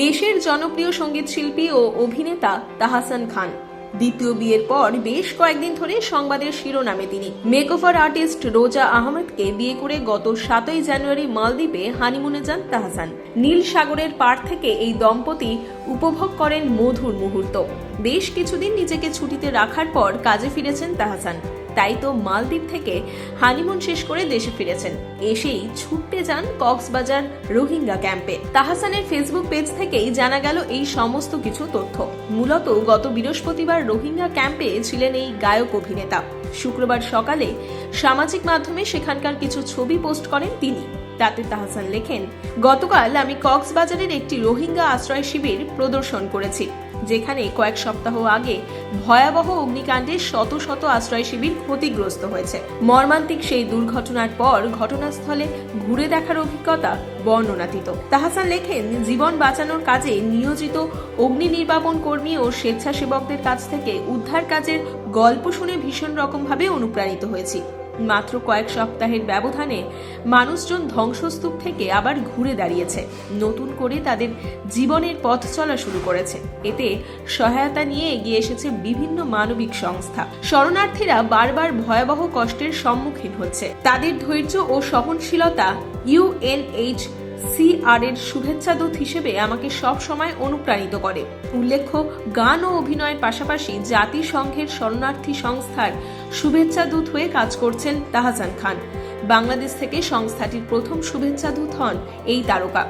দেশের জনপ্রিয় সংগীত শিল্পী ও অভিনেতা তাহাসান খান। দ্বিতীয় বিয়ের পর বেশ কয়েকদিন ধরে সংবাদের শিরোনামে তিনি। মেকওভার আর্টিস্ট রোজা আহমেদকে বিয়ে করে গত সাতই জানুয়ারি মালদ্বীপে হানিমুনে যান তাহসান। নীল সাগরের পার থেকে এই দম্পতি উপভোগ করেন মধুর মুহূর্ত। বেশ কিছুদিন নিজেকে ছুটিতে রাখার পর কাজে ফিরেছেন তাহসান। তাই তো মালদ্বীপ থেকে হানিমুন শেষ করে দেশে ফিরেছেন। এসেই ছুটতে যান কক্সবাজার রোহিঙ্গা ক্যাম্পে। তাহাসানের ফেসবুক পেজ থেকেই জানা গেল এই সমস্ত কিছু তথ্য। মূলত গত বৃহস্পতিবার রোহিঙ্গা ক্যাম্পে ছিলেন এই গায়ক অভিনেতা। শুক্রবার সকালে সামাজিক মাধ্যমে সেখানকার কিছু ছবি পোস্ট করেন তিনি। তাতে তাহসান লেখেন, গতকাল আমি কক্সবাজারের একটি রোহিঙ্গা আশ্রয় শিবির প্রদর্শন করেছি। যেখানে কয়েক সপ্তাহ আগে ভয়াবহ অগ্নিকাণ্ডে শত শত আশ্রয় শিবির ক্ষতিগ্রস্ত হয়েছে। মর্মান্তিক সেই দুর্ঘটনার পর ঘটনাস্থলে ঘুরে দেখার অভিজ্ঞতা বর্ণনাতীত। তাহাসান লেখেন, জীবন বাঁচানোর কাজে নিয়োজিত অগ্নি নির্বাপন কর্মী ও স্বেচ্ছাসেবকদের কাছ থেকে উদ্ধার কাজের গল্প শুনে ভীষণ রকমভাবে অনুপ্রাণিত হয়েছি। মাত্র কয়েক সপ্তাহের ব্যবধানে মানুষজন ধ্বংসস্তূপ থেকে আবার ঘুরে দাঁড়িয়েছে। নতুন করে তাদের জীবনের পথ চলা শুরু করেছে। এতে সহায়তা নিয়ে এগিয়ে এসেছে বিভিন্ন মানবিক সংস্থা। শরণার্থীরা বারবার ভয়াবহ কষ্টের সম্মুখীন হচ্ছে। তাদের ধৈর্য ও সহনশীলতা ইউএনএইচ সিআর এর শুভেচ্ছা দূত হিসেবে আমাকে সব সময় অনুপ্রাণিত করে। উল্লেখ্য, গান ও অভিনয়ের পাশাপাশি জাতিসংঘের শরণার্থী সংস্থার শুভেচ্ছা দূত হয়ে কাজ করছেন তাহাজান খান। বাংলাদেশ থেকে সংস্থাটির প্রথম শুভেচ্ছা দূত হন এই তারকা।